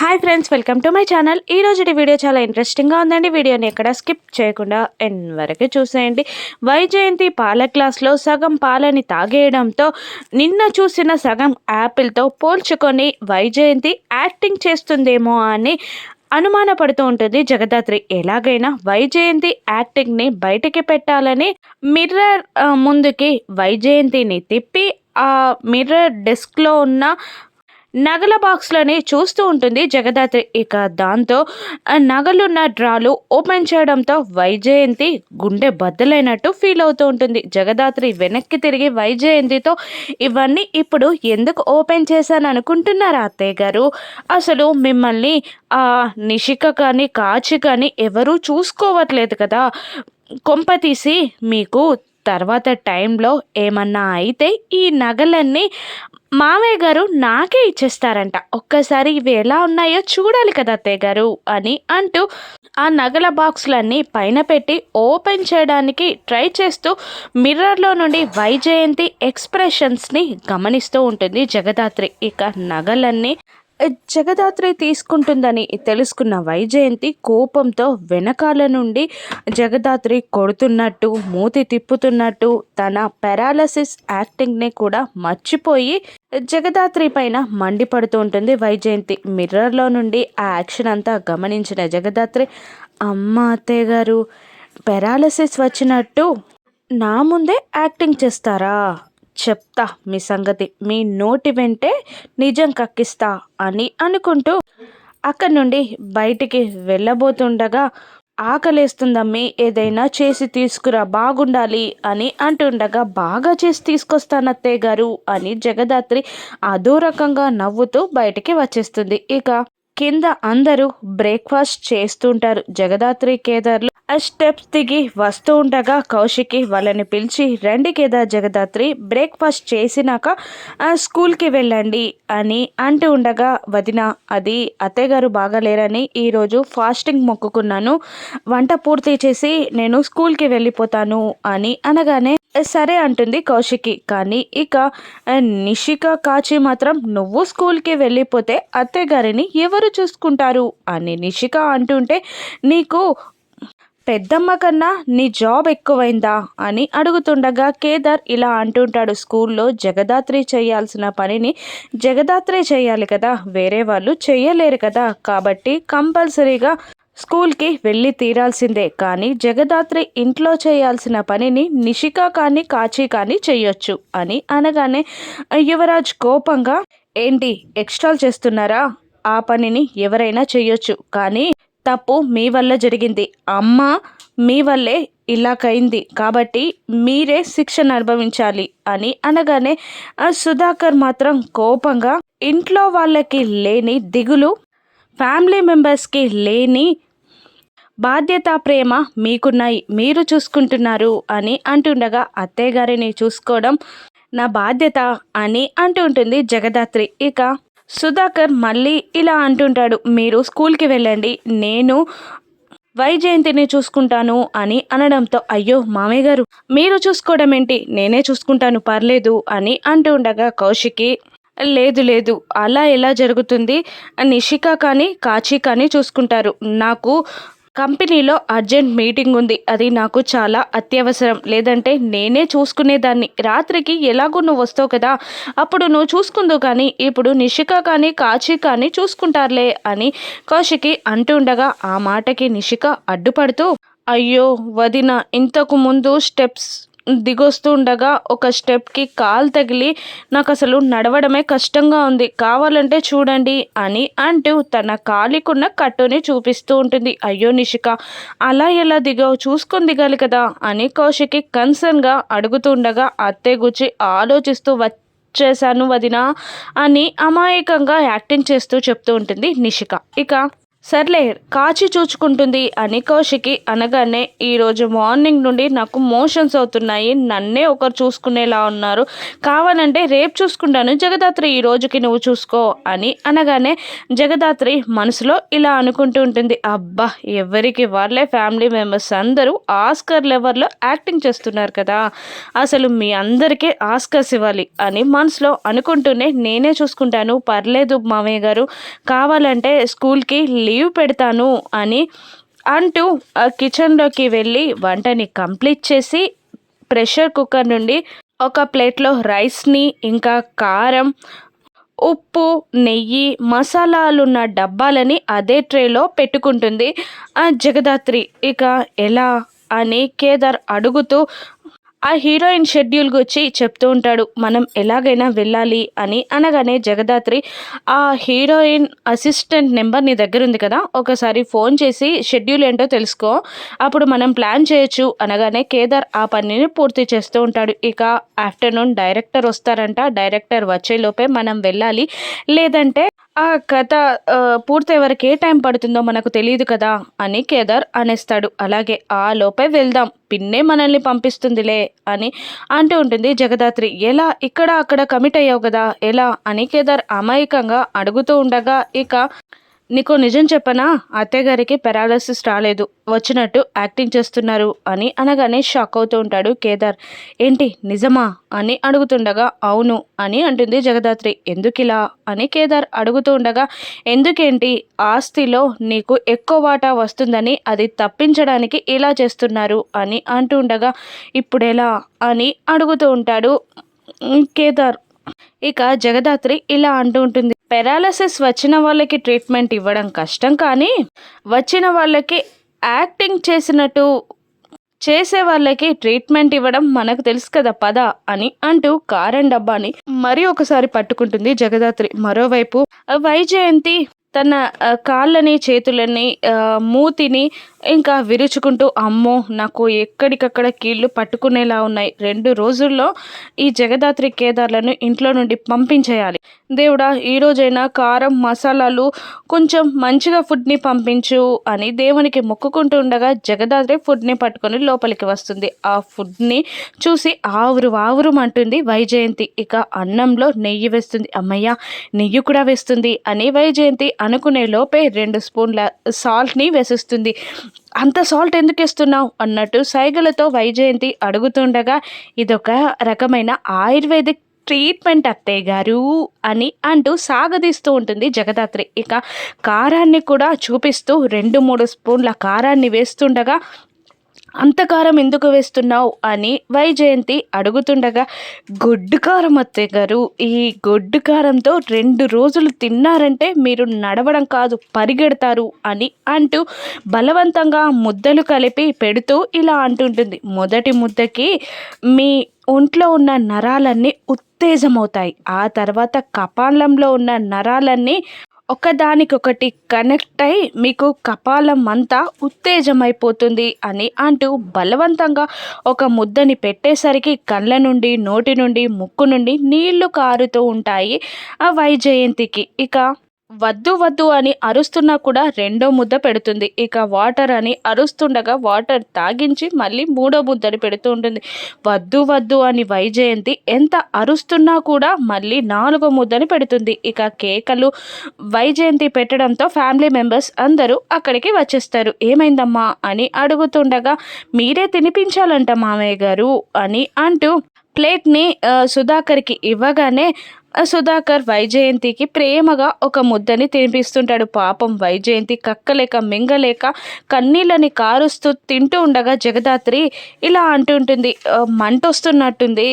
Hi friends welcome to my channel ఈ రోజు video చాలా ఇంట్రెస్టింగ్గా ఉందండి. వీడియోని ఎక్కడ స్కిప్ చేయకుండా ఎండ్ వరకు చూసేయండి. వైజయంతి పాల గ్లాస్లో సగం పాలని తాగేయడంతో నిన్న చూసిన సగం యాపిల్తో పోల్చుకొని వైజయంతి యాక్టింగ్ చేస్తుందేమో అని అనుమానపడుతూ ఉంటుంది జగదాత్రి. ఎలాగైనా వైజయంతి యాక్టింగ్ని బయటికి పెట్టాలని మిర్రర్ ముందుకి వైజయంతిని తిప్పి ఆ మిర్రర్ డెస్క్లో ఉన్న నగల బాక్స్లని చూస్తూ ఉంటుంది జగదాత్రి. ఇక దాంతో నగలున్న డ్రాలు ఓపెన్ చేయడంతో వైజయంతి గుండె బద్దలైనట్టు ఫీల్ అవుతూ ఉంటుంది. జగదాత్రి వెనక్కి తిరిగి వైజయంతితో ఇవన్నీ ఇప్పుడు ఎందుకు ఓపెన్ చేశాను అనుకుంటున్నారా అత్తయ్య గారు? అసలు మిమ్మల్ని ఆ నిషిక కానీ కాచి కానీ ఎవరూ చూసుకోవట్లేదు కదా. కొంప తీసి మీకు తర్వాత టైంలో ఏమన్నా అయితే ఈ నగలన్నీ మామయ్య గారు నాకే ఇచ్చేస్తారంట. ఒక్కసారి ఇవి ఎలా ఉన్నాయో చూడాలి కదా అత్తయ్య గారు అని అంటూ ఆ నగల బాక్సులన్నీ పైన పెట్టి ఓపెన్ చేయడానికి ట్రై చేస్తూ మిర్రర్లో నుండి వైజయంతి ఎక్స్ప్రెషన్స్ని గమనిస్తూ ఉంటుంది జగదాత్రి. ఇక నగలన్నీ జగదాత్రి తీసుకుంటుందని తెలుసుకున్న వైజయంతి కోపంతో వెనకాల నుండి జగదాత్రి కొడుతున్నట్టు మూతి తిప్పుతున్నట్టు తన పెరాలసిస్ యాక్టింగ్ని కూడా మర్చిపోయి జగదాత్రి పైన మండిపడుతూ ఉంటుంది వైజయంతి. మిర్రర్లో నుండి ఆ యాక్షన్ అంతా గమనించిన జగదాత్రి అమ్మ అత్తయ్య గారు పెరాలసిస్ వచ్చినట్టు నా ముందే యాక్టింగ్ చేస్తారా? చెప్తా మీ సంగతి. మీ నోటి వెంటే నిజం కక్కిస్తా అని అనుకుంటూ అక్కడి నుండి బయటికి వెళ్ళబోతుండగా ఆకలేస్తుందమ్మి ఏదైనా చేసి తీసుకురా బాగుండాలి అని అంటుండగా బాగా చేసి తీసుకొస్తాను అత్తయ్య గారు అని జగదాత్రి అదో రకంగా నవ్వుతూ బయటికి వచ్చేస్తుంది. ఇక కింద అందరూ బ్రేక్ఫాస్ట్ చేస్తుంటారు. జగదాత్రి కేదార్లు స్టెప్స్ దిగి వస్తూ ఉండగా కౌశికి వాళ్ళని పిలిచి రండి కేదార్ జగదాత్రి బ్రేక్ఫాస్ట్ చేసినాక స్కూల్కి వెళ్ళండి అని అంటూ ఉండగా వదిన అది అత్తయ్యగారు బాగాలేరని ఈరోజు ఫాస్టింగ్ మొక్కుకున్నాను. వంట పూర్తి చేసి నేను స్కూల్కి వెళ్ళిపోతాను అని అనగానే సరే అంటుంది కౌశికి. కానీ ఇక నిషిక కాచి మాత్రం నువ్వు స్కూల్కి వెళ్ళిపోతే అత్తయ్య గారిని ఎవరు చూసుకుంటారు? అని నిషిక అంటుంటే నీకు పెద్దమ్మ కన్నా నీ జాబ్ ఎక్కువైందా అని అడుగుతుండగా కేదార్ ఇలా అంటుంటాడు. స్కూల్లో జగదాత్రి చేయాల్సిన పనిని జగదాత్రి చేయాలి కదా వేరే వాళ్ళు చేయలేరు కదా. కాబట్టి కంపల్సరీగా స్కూల్కి వెళ్ళి తీరాల్సిందే. కానీ జగదాత్రి ఇంట్లో చేయాల్సిన పనిని నిషిక కానీ కాచి కానీ చేయొచ్చు అని అనగానే యువరాజ్ కోపంగా ఏంటి ఎక్స్ట్రాల్ చేస్తున్నారా? ఆ పనిని ఎవరైనా చేయొచ్చు. కానీ తప్పు మీ వల్ల జరిగింది. అమ్మ మీ వల్లే ఇలాకైంది కాబట్టి మీరే శిక్షను అనుభవించాలి అని అనగానే ఆ సుధాకర్ మాత్రం కోపంగా ఇంట్లో వాళ్ళకి లేని దిగులు ఫ్యామిలీ మెంబర్స్కి లేని బాధ్యత ప్రేమ మీకున్నాయి మీరు చూసుకుంటున్నారు అని అంటుండగా అత్తయ్య గారిని చూసుకోవడం నా బాధ్యత అని అంటుంటుంది జగదాత్రి. ఇక సుధాకర్ మళ్ళీ ఇలా అంటుంటాడు మీరు స్కూల్కి వెళ్ళండి నేను వైజయంతిని చూసుకుంటాను అని అనడంతో అయ్యో మామయ్య గారు మీరు చూసుకోవడం ఏంటి? నేనే చూసుకుంటాను పర్లేదు అని అంటూ ఉండగా కౌశికి లేదు లేదు అలా ఎలా జరుగుతుంది? నిషిక కానీ కాచి కానీ చూసుకుంటారు. నాకు కంపెనీలో అర్జెంట్ మీటింగ్ ఉంది. అది నాకు చాలా అత్యవసరం. లేదంటే నేనే చూసుకునేదాన్ని. రాత్రికి ఎలాగో నువ్వు వస్తావు కదా? అప్పుడు నువ్వు చూసుకుందు కానీ ఇప్పుడు నిషిక కానీ కాచి కానీ చూసుకుంటారులే అని కౌశికి అంటుండగా ఆ మాటకి నిషిక అడ్డుపడుతూ అయ్యో వదిన ఇంతకు ముందు స్టెప్స్ దిగొస్తూ ఉండగా ఒక స్టెప్కి కాలు తగిలి నాకు అసలు నడవడమే కష్టంగా ఉంది కావాలంటే చూడండి అని అంటూ తన కాలికున్న కట్టుని చూపిస్తూ ఉంటుంది. అయ్యో నిషిక అలా ఎలా దిగావు? చూసుకొని దిగాలి కదా అని కౌశికి కన్సర్న్గా అడుగుతుండగా అత్తే గుచ్చి ఆలోచిస్తూ వచ్చేసాను వదినా అని అమాయకంగా యాక్టింగ్ చేస్తూ చెప్తూ ఉంటుంది నిషిక. ఇక సర్లే కాచి చూచుకుంటుంది అని కౌశికి అనగానే ఈరోజు మార్నింగ్ నుండి నాకు మోషన్స్ అవుతున్నాయి నన్నే ఒకరు చూసుకునేలా ఉన్నారు. కావాలంటే రేపు చూసుకుంటాను జగదాత్రి ఈ రోజుకి నువ్వు చూసుకో అని అనగానే జగదాత్రి మనసులో ఇలా అనుకుంటూ ఉంటుంది. అబ్బా ఎవరికి వాళ్ళే ఫ్యామిలీ మెంబర్స్ అందరూ ఆస్కర్ లెవర్లో యాక్టింగ్ చేస్తున్నారు కదా. అసలు మీ అందరికీ ఆస్కర్స్ ఇవ్వాలి అని మనసులో అనుకుంటూనే నేనే చూసుకుంటాను. పర్లేదు మామయ్య గారు కావాలంటే స్కూల్కి లీవ్ పెడతాను అని అంటూ ఆ కిచెన్లోకి వెళ్ళి వంటని కంప్లీట్ చేసి ప్రెషర్ కుక్కర్ నుండి ఒక ప్లేట్లో రైస్ని ఇంకా కారం ఉప్పు నెయ్యి మసాలాలున్న డబ్బాలని అదే ట్రేలో పెట్టుకుంటుంది. ఆ జగదాత్రి ఇక ఎలా అని కేదార్ అడుగుతూ ఆ హీరోయిన్ షెడ్యూల్ గురించి చెప్తూ ఉంటాడు మనం ఎలాగైనా వెళ్ళాలి అని అనగానే జగదాత్రి ఆ హీరోయిన్ అసిస్టెంట్ నెంబర్ నీ దగ్గర ఉంది కదా ఒకసారి ఫోన్ చేసి షెడ్యూల్ ఏంటో తెలుసుకో అప్పుడు మనం ప్లాన్ చేయొచ్చు అనగానే కేదార్ ఆ పనిని పూర్తి చేస్తూ ఉంటాడు. ఇక ఆఫ్టర్నూన్ డైరెక్టర్ వస్తారంట డైరెక్టర్ వచ్చేలోపే మనం వెళ్ళాలి లేదంటే ఆ కథ పూర్తయ్యే వరకు ఏ టైం పడుతుందో మనకు తెలియదు కదా అని కేదార్ అనేస్తాడు. అలాగే ఆ లోపే వెళ్దాం పిన్నే మనల్ని పంపిస్తుందిలే అని అంటూ ఉంటుంది జగదాత్రి. ఎలా? ఇక్కడ అక్కడ కమిట్ అయ్యావు కదా? ఎలా? అని కేదార్ అమాయకంగా అడుగుతూ ఉండగా ఇక నీకు నిజం చెప్పనా? అత్తయ్యగారికి పెరాలసిస్ రాలేదు. వచ్చినట్టు యాక్టింగ్ చేస్తున్నారు అని అనగానే షాక్ అవుతూ ఉంటాడు కేదార్. ఏంటి నిజమా? అని అడుగుతుండగా అవును అని అంటుంది జగదాత్రి. ఎందుకిలా? అని కేదార్ అడుగుతూ ఉండగా ఎందుకేంటి? ఆస్తిలో నీకు ఎక్కువ వాటా వస్తుందని అది తప్పించడానికి ఇలా చేస్తున్నారు అని అంటూ ఉండగా ఇప్పుడెలా? అని అడుగుతూ ఉంటాడు కేదార్. ఇక జగదాత్రి ఇలా అంటూ ఉంటుంది పెరాలసిస్ వచ్చిన వాళ్ళకి ట్రీట్మెంట్ ఇవ్వడం కష్టం కానీ వచ్చిన వాళ్ళకి యాక్టింగ్ చేసినట్టు చేసే వాళ్ళకి ట్రీట్మెంట్ ఇవ్వడం మనకు తెలుసు కదా పద అని అంటూ కారం డబ్బాని మరి ఒకసారి పట్టుకుంటుంది జగదాత్రి. మరోవైపు వైజయంతి తన కాళ్ళని చేతులని మూతిని ఇంకా విరుచుకుంటూ అమ్మో నాకు ఎక్కడికక్కడ కీళ్ళు పట్టుకునేలా ఉన్నాయి. రెండు రోజుల్లో ఈ జగదాత్రి కేదార్లను ఇంట్లో నుండి పంపించేయాలి. దేవుడా ఈరోజైనా కారం మసాలాలు కొంచెం మంచిగా ఫుడ్ని పంపించు అని దేవునికి మొక్కుకుంటూ ఉండగా జగదాత్రి ఫుడ్ని పట్టుకొని లోపలికి వస్తుంది. ఆ ఫుడ్ని చూసి ఆవురు ఆవురు అంటుంది వైజయంతి. ఇక అన్నంలో నెయ్యి వేస్తుంది. అమ్మయ్య నెయ్యి కూడా వేస్తుంది అని వైజయంతి అనుకునే లోపే రెండు స్పూన్ల సాల్ట్ని వేసిస్తుంది. అంత సాల్ట్ ఎందుకు ఇస్తున్నావు అన్నట్టు సైగలతో వైజయంతి అడుగుతుండగా ఇదొక రకమైన ఆయుర్వేదిక్ ట్రీట్మెంట్ అత్తయ్య గారు అని అంటూ సాగదీస్తూ ఉంటుంది జగదాత్రి. ఇక కారాన్ని కూడా చూపిస్తూ రెండు మూడు స్పూన్ల కారాన్ని వేస్తుండగా అంతకారం ఎందుకు వేస్తున్నావు అని వైజయంతి అడుగుతుండగా గొడ్డు కారం అత్తయ్య గారు ఈ గొడ్డు కారంతో రెండు రోజులు తిన్నారంటే మీరు నడవడం కాదు పరిగెడతారు అని అంటూ బలవంతంగా ముద్దలు కలిపి పెడుతూ ఇలా అంటుంటుంది. మొదటి ముద్దకి మీ ఒంట్లో ఉన్న నరాలన్నీ ఉత్తేజమవుతాయి. ఆ తర్వాత కపాలంలో ఉన్న నరాలన్నీ ఒకదానికొకటి కనెక్ట్ అయి మీకు కపాలం అంతా ఉత్తేజమైపోతుంది అని అంటూ బలవంతంగా ఒక ముద్దని పెట్టేసరికి కళ్ళ నుండి నోటి నుండి ముక్కు నుండి నీళ్ళు కారుతూ ఉంటాయి ఆ వైజయంతికి. ఇక వద్దు వద్దు అని అరుస్తున్నా కూడా రెండో ముద్ద పెడుతుంది. ఇక వాటర్ అని అరుస్తుండగా వాటర్ తాగించి మళ్ళీ మూడో ముద్దని పెడుతూ ఉంటుంది. వద్దు వద్దు అని వైజయంతి ఎంత అరుస్తున్నా కూడా మళ్ళీ నాలుగో ముద్దని పెడుతుంది. ఇక కేకలు వైజయంతి పెట్టడంతో ఫ్యామిలీ మెంబర్స్ అందరూ అక్కడికి వచ్చేస్తారు. ఏమైందమ్మా అని అడుగుతుండగా మీరే తినిపించాలంట మామయ్య గారు అని అంటూ ప్లేట్ని సుధాకర్కి ఇవ్వగానే సుధాకర్ వైజయంతికి ప్రేమగా ఒక ముద్దని తినిపిస్తుంటాడు. పాపం వైజయంతి కక్కలేక మింగలేక కన్నీళ్ళని కారుస్తూ తింటూ ఉండగా జగదాత్రి ఇలా అంటుంటుంది మంట వస్తున్నట్టుంది.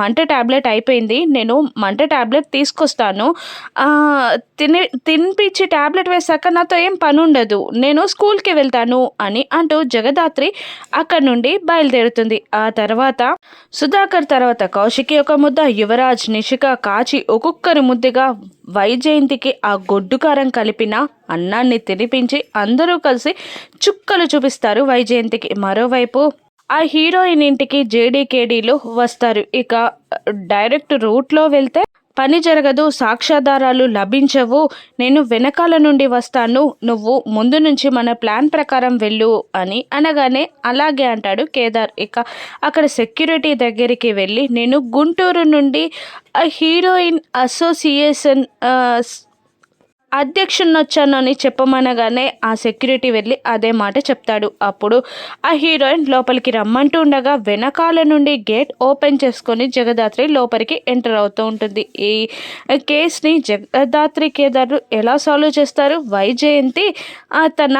మంట ట్యాబ్లెట్ అయిపోయింది. నేను మంట ట్యాబ్లెట్ తీసుకొస్తాను. తిని తినిపించి ట్యాబ్లెట్ వేశాక నాతో ఏం పని ఉండదు నేను స్కూల్కి వెళ్తాను అని అంటూ జగదాత్రి అక్కడ నుండి బయలుదేరుతుంది. ఆ తర్వాత సుధాకర్ తర్వాత కౌశికి ఒక ముద్ద యువరాజ్ నిషిక కాచి ఒక్కొక్కరి ముద్దగా వైజయంతికి ఆ గొడ్డుకారం కలిపిన అన్నాన్ని తినిపించి అందరూ కలిసి చుక్కలు చూపిస్తారు వైజయంతికి. మరోవైపు ఆ హీరోయిన్ ఇంటికి జేడీకేడీలు వస్తారు. ఇక డైరెక్ట్ రూట్లో వెళ్తే పని జరగదు సాక్ష్యాధారాలు లభించవు నేను వెనకాల నుండి వస్తాను నువ్వు ముందు నుంచి మన ప్లాన్ ప్రకారం వెళ్ళు అని అనగానే అలాగే అంటాడు కేదార్. ఇక అక్కడ సెక్యూరిటీ దగ్గరికి వెళ్ళి నేను గుంటూరు నుండి హీరోయిన్ అసోసియేషన్ అధ్యక్షుడిని వచ్చాను అని చెప్పమనగానే ఆ సెక్యూరిటీ వెళ్ళి అదే మాట చెప్తాడు. అప్పుడు ఆ హీరోయిన్ లోపలికి రమ్మంటూ ఉండగా వెనకాల నుండి గేట్ ఓపెన్ చేసుకొని జగదాత్రి లోపలికి ఎంటర్ అవుతూ ఉంటుంది. ఈ కేసుని జగదాత్రి కేదారు ఎలా సాల్వ్ చేస్తారు? వైజయంతి తన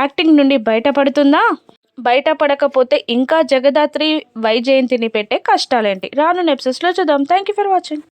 యాక్టింగ్ నుండి బయటపడుతుందా? బయటపడకపోతే ఇంకా జగదాత్రి వైజయంతిని పెట్టే కష్టాలేంటి? రాను ఎపిసోడ్స్లో చూద్దాం. Thank you for watching